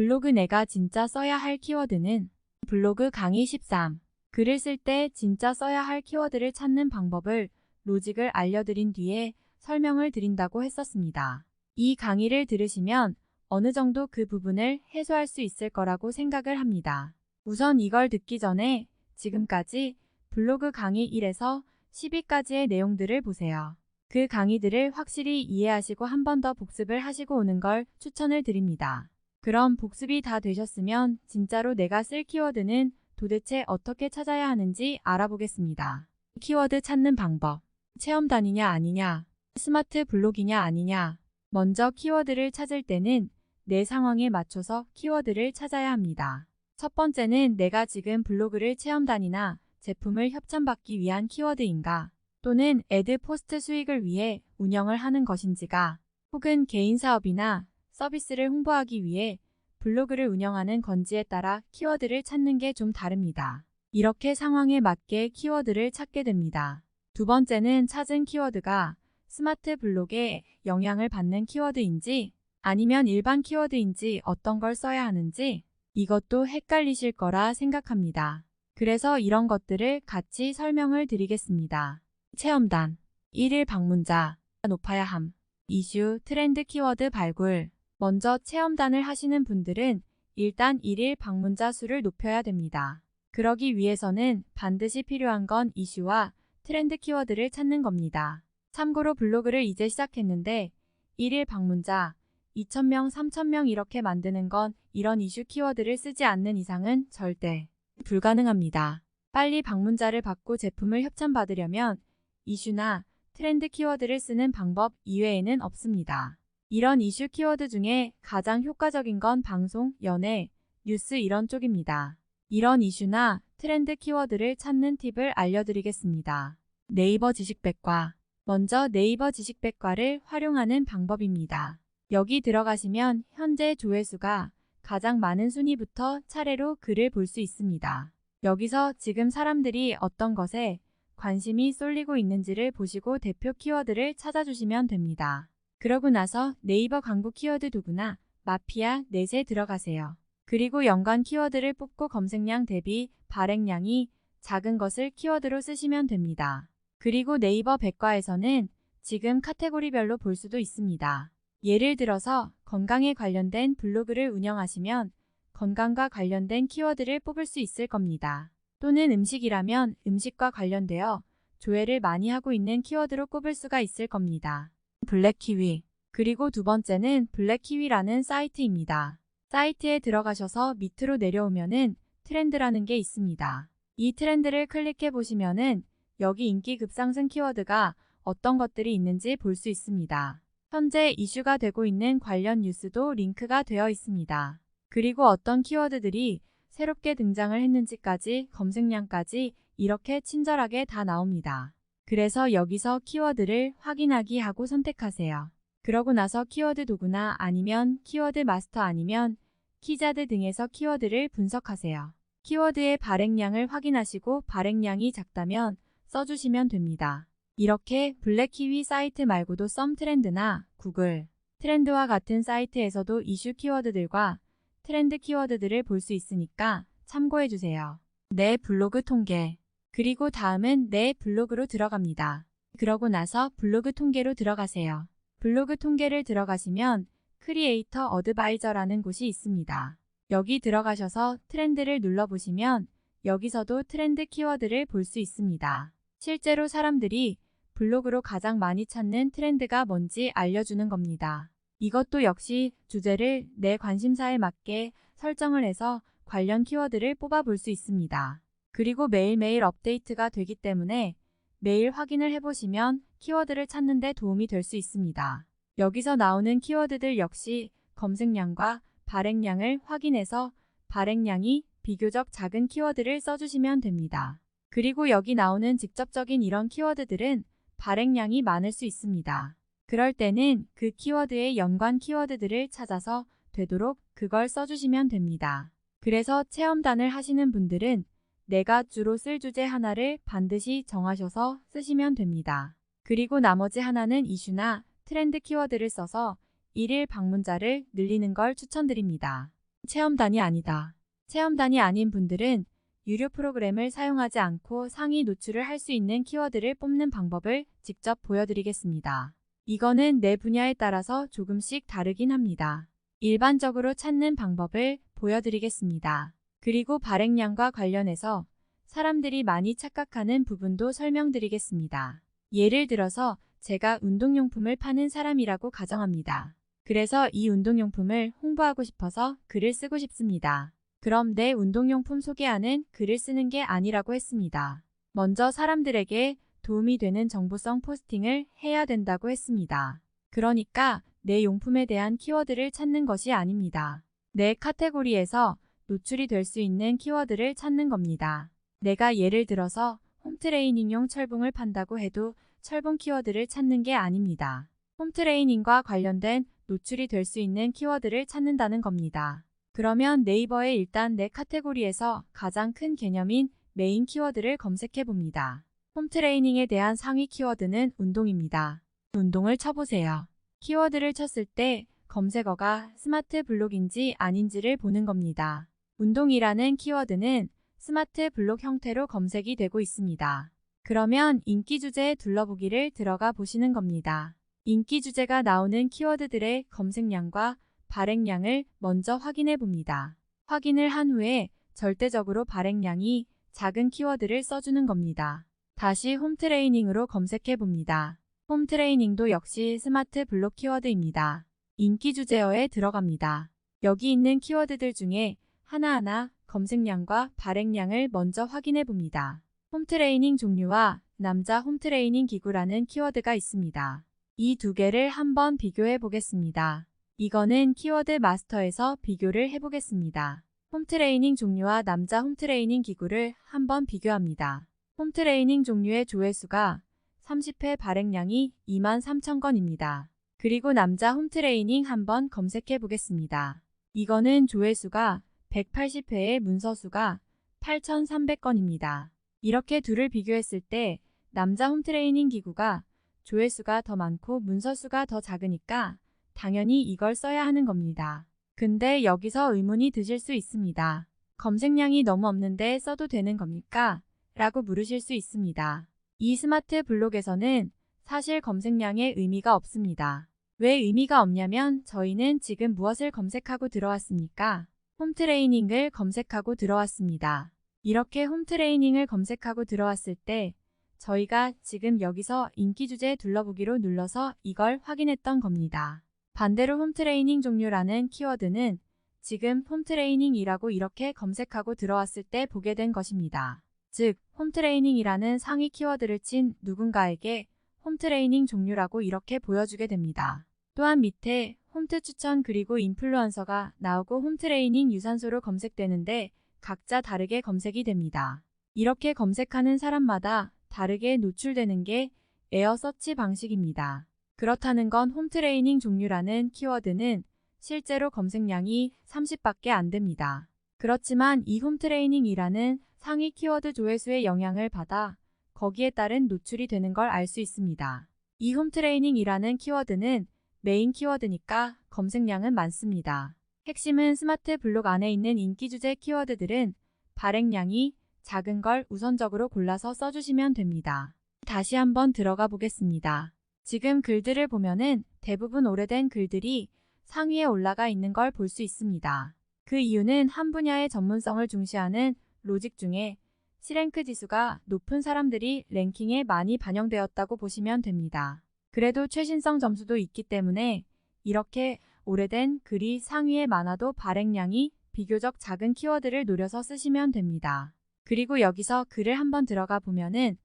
블로그 내가 진짜 써야 할 키워드는 블로그 강의 13. 글을 쓸 때 진짜 써야 할 키워드를 찾는 방법을 로직을 알려드린 뒤에 설명을 드린다고 했었습니다. 이 강의를 들으시면 어느 정도 그 부분을 해소할 수 있을 거라고 생각을 합니다. 우선 이걸 듣기 전에 지금까지 블로그 강의 1에서 10위까지의 내용들을 보세요. 그 강의들을 확실히 이해하시고 한 번 더 복습을 하시고 오는 걸 추천을 드립니다. 그럼 복습이 다 되셨으면 진짜로 내가 쓸 키워드는 도대체 어떻게 찾아야 하는지 알아보겠습니다. 키워드 찾는 방법. 체험단이냐 아니냐, 스마트 블록이냐 아니냐. 먼저 키워드를 찾을 때는 내 상황에 맞춰서 키워드를 찾아야 합니다. 첫 번째는 내가 지금 블로그를 체험단이나 제품을 협찬받기 위한 키워드인가 또는 애드 포스트 수익을 위해 운영을 하는 것인지가 혹은 개인 사업이나 서비스를 홍보하기 위해 블로그를 운영하는 건지에 따라 키워드를 찾는 게 좀 다릅니다. 이렇게 상황에 맞게 키워드를 찾게 됩니다. 두 번째는 찾은 키워드가 스마트 블록에 영향을 받는 키워드인지 아니면 일반 키워드인지 어떤 걸 써야 하는지 이것도 헷갈리실 거라 생각합니다. 그래서 이런 것들을 같이 설명을 드리겠습니다. 체험단, 1일 방문자, 높아야 함, 이슈, 트렌드 키워드 발굴. 먼저 체험단을 하시는 분들은 일단 1일 방문자 수를 높여야 됩니다. 그러기 위해서는 반드시 필요한 건 이슈와 트렌드 키워드를 찾는 겁니다. 참고로 블로그를 이제 시작했는데 1일 방문자 2,000명, 3,000명 이렇게 만드는 건 이런 이슈 키워드를 쓰지 않는 이상은 절대 불가능합니다. 빨리 방문자를 받고 제품을 협찬받으려면 이슈나 트렌드 키워드를 쓰는 방법 이외에는 없습니다. 이런 이슈 키워드 중에 가장 효과적인 건 방송, 연애, 뉴스 이런 쪽입니다. 이런 이슈나 트렌드 키워드를 찾는 팁을 알려드리겠습니다. 네이버 지식백과 먼저 네이버 지식백과를 활용하는 방법입니다. 여기 들어가시면 현재 조회수가 가장 많은 순위부터 차례로 글을 볼 수 있습니다. 여기서 지금 사람들이 어떤 것에 관심이 쏠리고 있는지를 보시고 대표 키워드를 찾아주시면 됩니다. 그러고 나서 네이버 광고 키워드 도구나 마피아 넷에 들어가세요. 그리고 연관 키워드를 뽑고 검색량 대비 발행량이 작은 것을 키워드로 쓰시면 됩니다. 그리고 네이버 백과에서는 지금 카테고리별로 볼 수도 있습니다. 예를 들어서 건강에 관련된 블로그를 운영하시면 건강과 관련된 키워드를 뽑을 수 있을 겁니다. 또는 음식이라면 음식과 관련되어 조회를 많이 하고 있는 키워드로 꼽을 수가 있을 겁니다. 블랙키위 그리고 두 번째는 블랙키위라는 사이트입니다. 사이트에 들어가셔서 밑으로 내려오면은 트렌드라는 게 있습니다. 이 트렌드를 클릭해 보시면은 여기 인기 급상승 키워드가 어떤 것들이 있는지 볼 수 있습니다. 현재 이슈가 되고 있는 관련 뉴스도 링크가 되어 있습니다. 그리고 어떤 키워드들이 새롭게 등장을 했는지까지 검색량까지 이렇게 친절하게 다 나옵니다. 그래서 여기서 키워드를 확인하기 하고 선택하세요. 그러고 나서 키워드 도구나 아니면 키워드 마스터 아니면 키자드 등에서 키워드를 분석하세요. 키워드의 발행량을 확인하시고 발행량이 작다면 써주시면 됩니다. 이렇게 블랙키위 사이트 말고도 썸 트렌드나 구글 트렌드와 같은 사이트에서도 이슈 키워드들과 트렌드 키워드들을 볼 수 있으니까 참고해주세요. 내 블로그 통계 그리고 다음은 내 블로그로 들어갑니다. 그러고 나서 블로그 통계로 들어가세요. 블로그 통계를 들어가시면 크리에이터 어드바이저라는 곳이 있습니다. 여기 들어가셔서 트렌드를 눌러보시면 여기서도 트렌드 키워드를 볼 수 있습니다. 실제로 사람들이 블로그로 가장 많이 찾는 트렌드가 뭔지 알려주는 겁니다. 이것도 역시 주제를 내 관심사에 맞게 설정을 해서 관련 키워드를 뽑아볼 수 있습니다. 그리고 매일매일 업데이트가 되기 때문에 매일 확인을 해보시면 키워드를 찾는 데 도움이 될 수 있습니다. 여기서 나오는 키워드들 역시 검색량과 발행량을 확인해서 발행량이 비교적 작은 키워드를 써주시면 됩니다. 그리고 여기 나오는 직접적인 이런 키워드들은 발행량이 많을 수 있습니다. 그럴 때는 그 키워드의 연관 키워드들을 찾아서 되도록 그걸 써주시면 됩니다. 그래서 체험단을 하시는 분들은 내가 주로 쓸 주제 하나를 반드시 정하셔서 쓰시면 됩니다. 그리고 나머지 하나는 이슈나 트렌드 키워드를 써서 일일 방문자를 늘리는 걸 추천드립니다. 체험단이 아니다. 체험단이 아닌 분들은 유료 프로그램을 사용하지 않고 상위 노출을 할 수 있는 키워드를 뽑는 방법을 직접 보여드리겠습니다. 이거는 내 분야에 따라서 조금씩 다르긴 합니다. 일반적으로 찾는 방법을 보여드리겠습니다. 그리고 발행량과 관련해서 사람들이 많이 착각하는 부분도 설명드리겠습니다. 예를 들어서 제가 운동용품을 파는 사람이라고 가정합니다. 그래서 이 운동용품을 홍보하고 싶어서 글을 쓰고 싶습니다. 그럼 내 운동용품 소개하는 글을 쓰는 게 아니라고 했습니다. 먼저 사람들에게 도움이 되는 정보성 포스팅을 해야 된다고 했습니다. 그러니까 내 용품에 대한 키워드를 찾는 것이 아닙니다. 내 카테고리에서 노출이 될 수 있는 키워드를 찾는 겁니다. 내가 예를 들어서 홈트레이닝용 철봉을 판다고 해도 철봉 키워드를 찾는 게 아닙니다. 홈트레이닝과 관련된 노출이 될 수 있는 키워드를 찾는다는 겁니다. 그러면 네이버에 일단 내 카테고리에서 가장 큰 개념인 메인 키워드를 검색해 봅니다. 홈트레이닝에 대한 상위 키워드는 운동입니다. 운동을 쳐보세요. 키워드를 쳤을 때 검색어가 스마트 블록인지 아닌지를 보는 겁니다. 운동이라는 키워드는 스마트 블록 형태로 검색이 되고 있습니다. 그러면 인기 주제에 둘러보기를 들어가 보시는 겁니다. 인기 주제가 나오는 키워드들의 검색량과 발행량을 먼저 확인해 봅니다. 확인을 한 후에 절대적으로 발행량이 작은 키워드를 써주는 겁니다. 다시 홈트레이닝으로 검색해 봅니다. 홈트레이닝도 역시 스마트 블록 키워드입니다. 인기 주제어에 들어갑니다. 여기 있는 키워드들 중에 하나하나 검색량과 발행량을 먼저 확인해 봅니다. 홈트레이닝 종류와 남자 홈트레이닝 기구라는 키워드가 있습니다. 이 두 개를 한번 비교해 보겠습니다. 이거는 키워드 마스터에서 비교를 해보겠습니다. 홈트레이닝 종류와 남자 홈트레이닝 기구를 한번 비교합니다. 홈트레이닝 종류의 조회수가 30회 발행량이 23,000건입니다. 그리고 남자 홈트레이닝 한번 검색해 보겠습니다. 이거는 조회수가 180회의 문서수가 8,300건입니다. 이렇게 둘을 비교했을 때 남자 홈트레이닝 기구가 조회수가 더 많고 문서수가 더 작으니까 당연히 이걸 써야 하는 겁니다. 근데 여기서 의문이 드실 수 있습니다. 검색량이 너무 없는데 써도 되는 겁니까? 라고 물으실 수 있습니다. 이 스마트 블록에서는 사실 검색량에 의미가 없습니다. 왜 의미가 없냐면 저희는 지금 무엇을 검색하고 들어왔습니까? 홈트레이닝을 검색하고 들어왔습니다. 이렇게 홈트레이닝을 검색하고 들어왔을 때 저희가 지금 여기서 인기 주제 둘러보기로 눌러서 이걸 확인했던 겁니다. 반대로 홈트레이닝 종류라는 키워드는 지금 홈트레이닝이라고 이렇게 검색하고 들어왔을 때 보게 된 것입니다. 즉, 홈트레이닝이라는 상위 키워드를 친 누군가에게 홈트레이닝 종류라고 이렇게 보여주게 됩니다. 또한 밑에 홈트 추천 그리고 인플루언서가 나오고 홈트레이닝 유산소로 검색되는데 각자 다르게 검색이 됩니다. 이렇게 검색하는 사람마다 다르게 노출되는 게 에어 서치 방식입니다. 그렇다는 건 홈트레이닝 종류라는 키워드는 실제로 검색량이 30밖에 안 됩니다. 그렇지만 이 홈트레이닝이라는 상위 키워드 조회수의 영향을 받아 거기에 따른 노출이 되는 걸 알 수 있습니다. 이 홈트레이닝이라는 키워드는 메인 키워드니까 검색량은 많습니다. 핵심은 스마트 블록 안에 있는 인기 주제 키워드들은 발행량이 작은 걸 우선적으로 골라서 써주시면 됩니다. 다시 한번 들어가 보겠습니다. 지금 글들을 보면은 대부분 오래된 글들이 상위에 올라가 있는 걸 볼 수 있습니다. 그 이유는 한 분야의 전문성을 중시하는 로직 중에 C랭크 지수가 높은 사람들이 랭킹에 많이 반영되었다고 보시면 됩니다. 그래도 최신성 점수도 있기 때문에 이렇게 오래된 글이 상위에 많아도 발행량이 비교적 작은 키워드를 노려서 쓰시면 됩니다. 그리고 여기서 글을 한번 들어가 보면은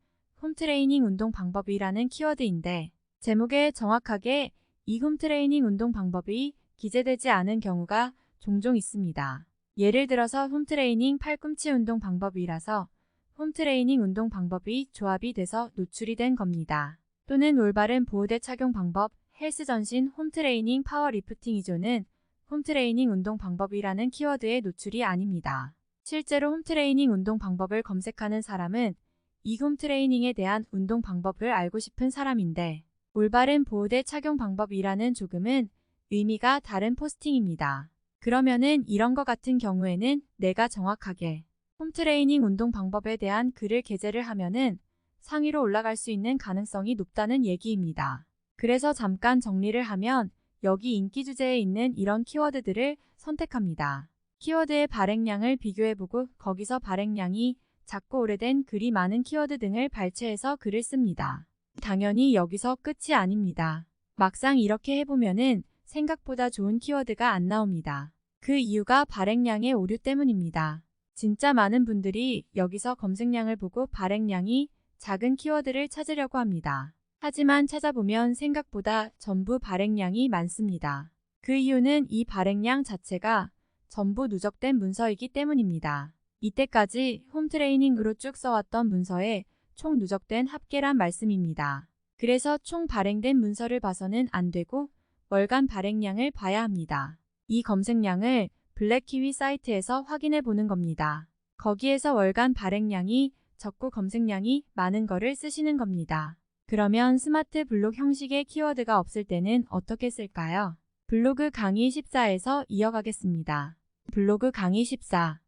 홈트레이닝 운동 방법이라는 키워드인데 제목에 정확하게 이 홈트레이닝 운동 방법이 기재되지 않은 경우가 종종 있습니다. 예를 들어서 홈트레이닝 팔꿈치 운동 방법이라서 홈트레이닝 운동 방법이 조합이 돼서 노출이 된 겁니다. 또는 올바른 보호대 착용 방법, 헬스 전신 홈트레이닝 파워리프팅 이조는 홈트레이닝 운동 방법이라는 키워드의 노출이 아닙니다. 실제로 홈트레이닝 운동 방법을 검색하는 사람은 이 홈트레이닝에 대한 운동 방법을 알고 싶은 사람인데 올바른 보호대 착용 방법이라는 조금은 의미가 다른 포스팅입니다. 그러면은 이런 거 같은 경우에는 내가 정확하게 홈트레이닝 운동 방법에 대한 글을 게재를 하면은 상위로 올라갈 수 있는 가능성이 높다는 얘기입니다. 그래서 잠깐 정리를 하면 여기 인기 주제에 있는 이런 키워드들을 선택합니다. 키워드의 발행량을 비교해보고 거기서 발행량이 작고 오래된 글이 많은 키워드 등을 발췌해서 글을 씁니다. 당연히 여기서 끝이 아닙니다. 막상 이렇게 해보면은 생각보다 좋은 키워드가 안 나옵니다. 그 이유가 발행량의 오류 때문입니다. 진짜 많은 분들이 여기서 검색량을 보고 발행량이 작은 키워드를 찾으려고 합니다. 하지만 찾아보면 생각보다 전부 발행량이 많습니다. 그 이유는 이 발행량 자체가 전부 누적된 문서이기 때문입니다. 이때까지 홈트레이닝으로 쭉 써왔던 문서에 총 누적된 합계란 말씀입니다. 그래서 총 발행된 문서를 봐서는 안 되고 월간 발행량을 봐야 합니다. 이 검색량을 블랙키위 사이트에서 확인해 보는 겁니다. 거기에서 월간 발행량이 적고 검색량이 많은 거를 쓰시는 겁니다. 그러면 스마트 블록 형식의 키워드가 없을 때는 어떻게 쓸까요? 블로그 강의 14에서 이어가겠습니다. 블로그 강의 14